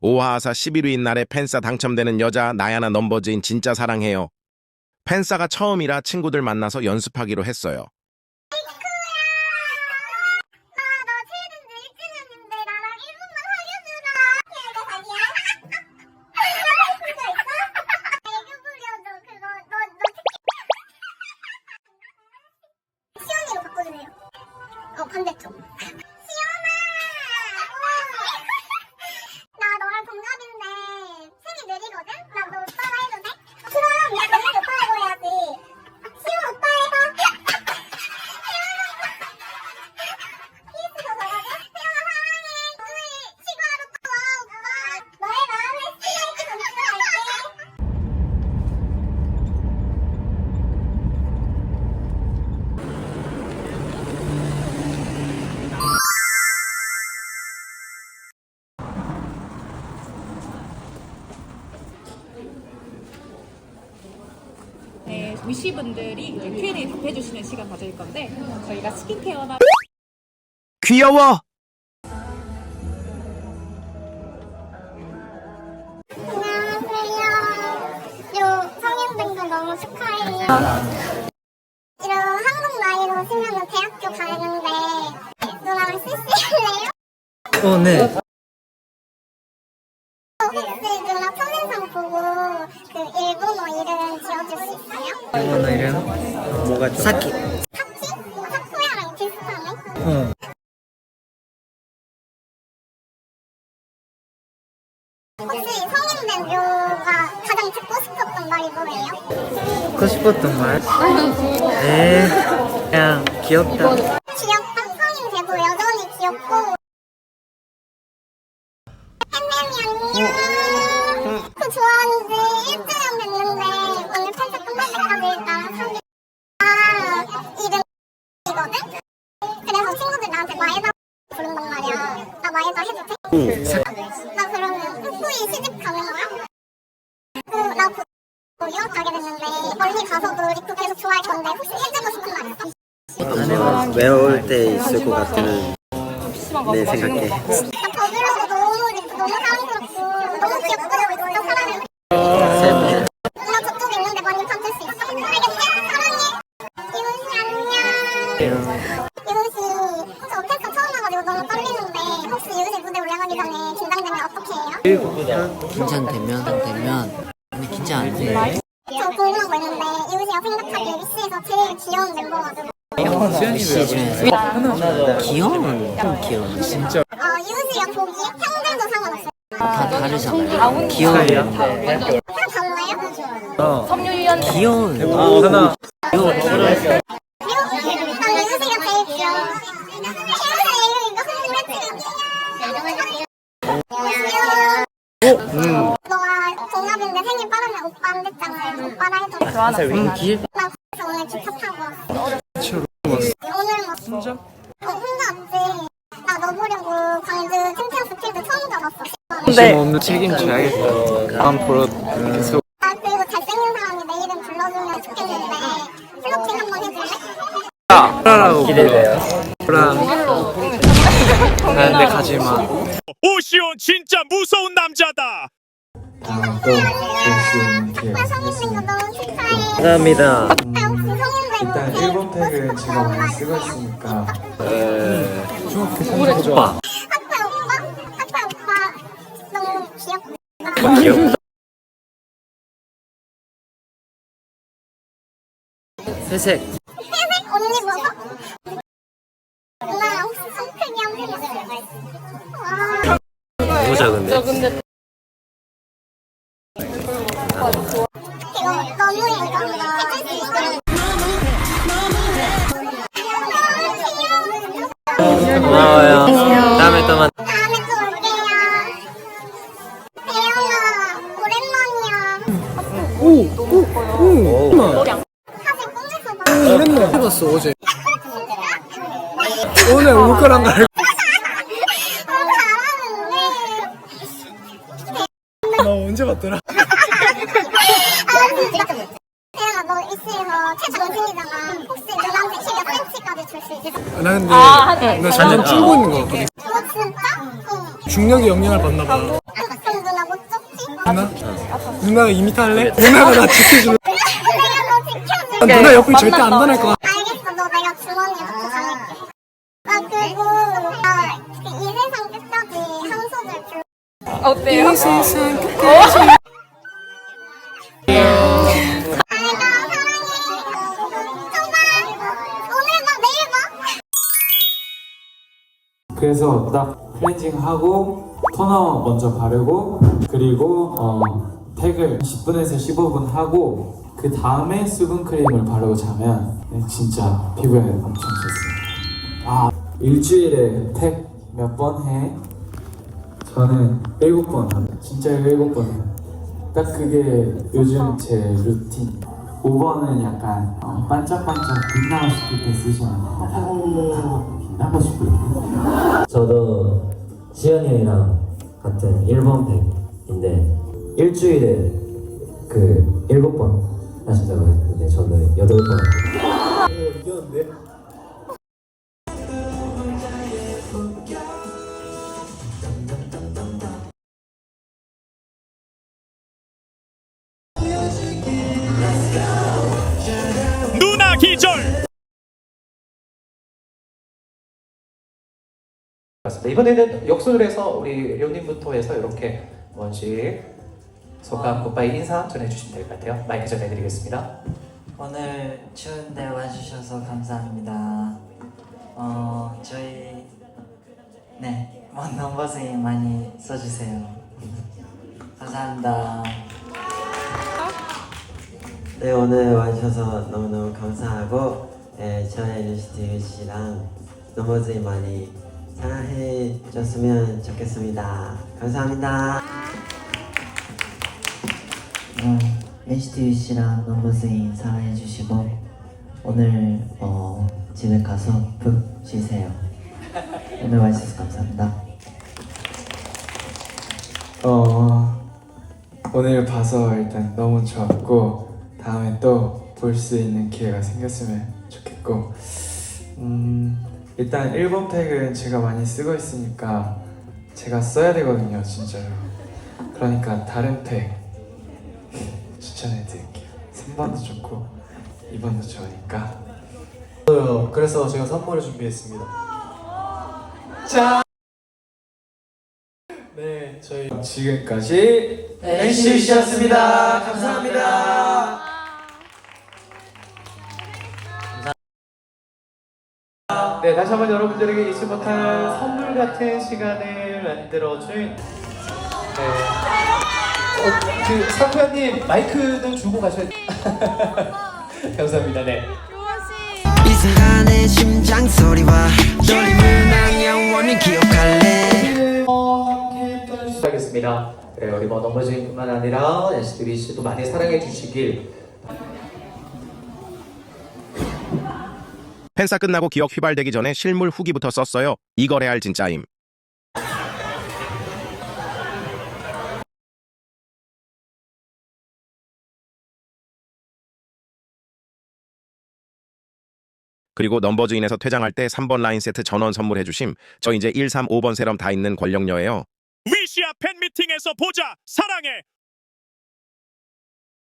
오하하사 11위인 날에 팬싸 당첨되는 여자 나야나 넘버즈인 진짜 사랑해요. 팬싸가 처음이라 친구들 만나서 연습하기로 했어요. 위시분들이 이제 Q&A 답해주시는 시간 가질 건데 저희가 스킨케어나 귀여워! 안녕하세요 요 성인 된 거 너무 축하해요 이런 한국 나이로 치면 대학교 가는데 누나랑 CC할래요? 어, 네. 일본어 이름? 뭐가 좋아? 사키. 사치? 사쿠야랑 비슷하네? 어. 혹시 성인된 묘가 가장 듣고 싶었던 말이 뭐예요? 듣고 싶었던 말? 에 그냥 귀엽다. 귀엽다 성인 되고 여전히 귀엽고 햄햄이 안녕 그 좋아하는 지 1주년 됐는데 오늘 팬사 끝날 때까지 나랑 사귀 아 이름이거든? 그래서 친구들 나한테 마에다 부른단 말이야 나 마에다 해도 돼? 나 그러면 후이 시집 가는 거야? 그나 유학 가게 됐는데 멀리 가서도 리쿠 계속 좋아할 건데 혹시 해주고 싶은 말 있어? 안에만 외울 때 있을 것 같은 PC방 내 생각에. 나 버블로도 너무 예쁘고 너무 사랑스럽고 너무 귀엽고 진짜 너무 떨리는데 혹시 유시 무대 올라가기 전에 긴장되면 어떻게 해요? 긴장되면 되면 근데 긴장 안 돼. 저 궁금한 거 있는데 유시가 생각하기에 위시에서 제일 귀여운 멤버가지고 시 중에서 귀여운 좀 귀여운 진짜 어 유시가 보기에 형들도 상관없어요 다 다르잖아요. 귀여운데 형 달라요? 어. 귀여운 어, 하나. 귀여운 귀여운 음. 너가 동갑인데 생일 빠르면 오빠 안 됐잖아. 오빠라 해도 돼. 음, 길? 나 그래서 오늘 기차 타고 왔어. 오늘 왔어. 진짜? 어, 혼자 왔지. 나 너 보려고 광주 챔피언스 필드 처음 가봤어. 관심 없는 책임져야겠다. 다음 보러 계속. 나 그리고 잘생긴 사람이 내 이름 불러주면 좋겠는데 플로팅 한번 해줄래? 프라라고 기대돼요. 프라. 나는데 가지 마. 오시온 진짜 무서운 남자다. 오빠 성인 된 거 너무 축하해. 감사합니다. 아, 혹시 성인 되고 일단 일본 싶었던 제가 말 많이 쓰고? 있으니까 오빠. 아빠 오빠? 아빠 오빠 너무 귀엽다. 귀엽다. 회색. 회색 언니 먹어? 누나 혹시 손크기 한번 해봤어요? 와 너무 작은데? 근데 이거 너무 예쁘다 해줄 수 있어요? 고마워요. 다음에 또 만. 다음에 또 올게요 대영아 오랜만이야 오. 사진 꿈에서 봐 맨날 해봤어 어제. 오늘 올 거란 걸 알고. 너무 잘하는데 나 언제 봤더라? 줄? 나 근데 아, 네. 나 완전 풀고 있는 거 같거든. 너 진짜? 응 중력의 영향을 받나 봐. 아, 누나 이미타 할래? 누나가 나 지켜줄래? 내가 너 지켜줄게. 누나 옆에 절대 안 떠날 거야. 알겠어, 너 내가 주머니에 넣고 다닐게. 아, 그리고 나이 세상 끝까지 한 소절 불러. 어때요? 딱 클렌징 하고 토너 먼저 바르고 그리고 어, 팩을 10분에서 15분 하고 그 다음에 수분 크림을 바르고 자면 네, 진짜 피부에 엄청 좋습니다. 아 일주일에 팩 몇 번 해? 저는 일곱 번 합니다. 진짜 일곱 번 해요. 딱 그게 요즘 제 루틴. 5번은 약간 어, 반짝반짝 빛나고 싶을 때 쓰시면 돼요. 빛나고 싶을 때. 저도 지현이 형이랑 같은 1번 팩인데 일주일에 그 일곱 번 하신다고 했는데 저는 여덟 번. 누나 이번에는 역술에서 우리 료님부터 해서 이렇게 먼지 소감 굿바이 인사 전해주시면 될 것 같아요. 마이크 전해드리겠습니다. 오늘 추운데 와주셔서 감사합니다. 어 저희 네 원넘버스인 많이 써주세요. 감사합니다. 네 오늘 와주셔서 너무너무 감사하고 네, 저의 뉴시티 씨랑 넘버즈이 많이 사랑해 줬으면 좋겠습니다 감사합니다 음, NCT 씨랑 넘버스인 사랑해 주시고 오늘 어, 집에 가서 푹 쉬세요. 오늘 와주셔서 감사합니다. 어 오늘 봐서 일단 너무 좋았고 다음에 또 볼 수 있는 기회가 생겼으면 좋겠고 음 일단 1번 팩은 제가 많이 쓰고 있으니까 제가 써야 되거든요 진짜로. 그러니까 다른 팩 추천해 드릴게요. 3번도 좋고 2번도 좋으니까. 그래서 제가 선물을 준비했습니다. 네 저희 지금까지 NCT였습니다. 감사합니다 다시 한번 여러분들에게 잊지 못할 선물 같은 시간을 만들어준 네. 어, 그 상표님 마이크도 주고 가셔야 감사합니다. 네. 이상한 심장 소리와 떨림을 난 영원히 기억할래. 하겠습니다. 네, 우리 뭐 넘버즈뿐만 아니라 NCT 씨도 많이 사랑해 주시길 팬싸 끝나고 기억 휘발되기 전에 실물 후기부터 썼어요. 이거 레알 진짜임. 그리고 넘버즈인에서 퇴장할 때 3번 라인 세트 전원 선물해 주심. 저 이제 1, 3, 5번 세럼 다 있는 권력녀예요. 위시아 팬미팅에서 보자 사랑해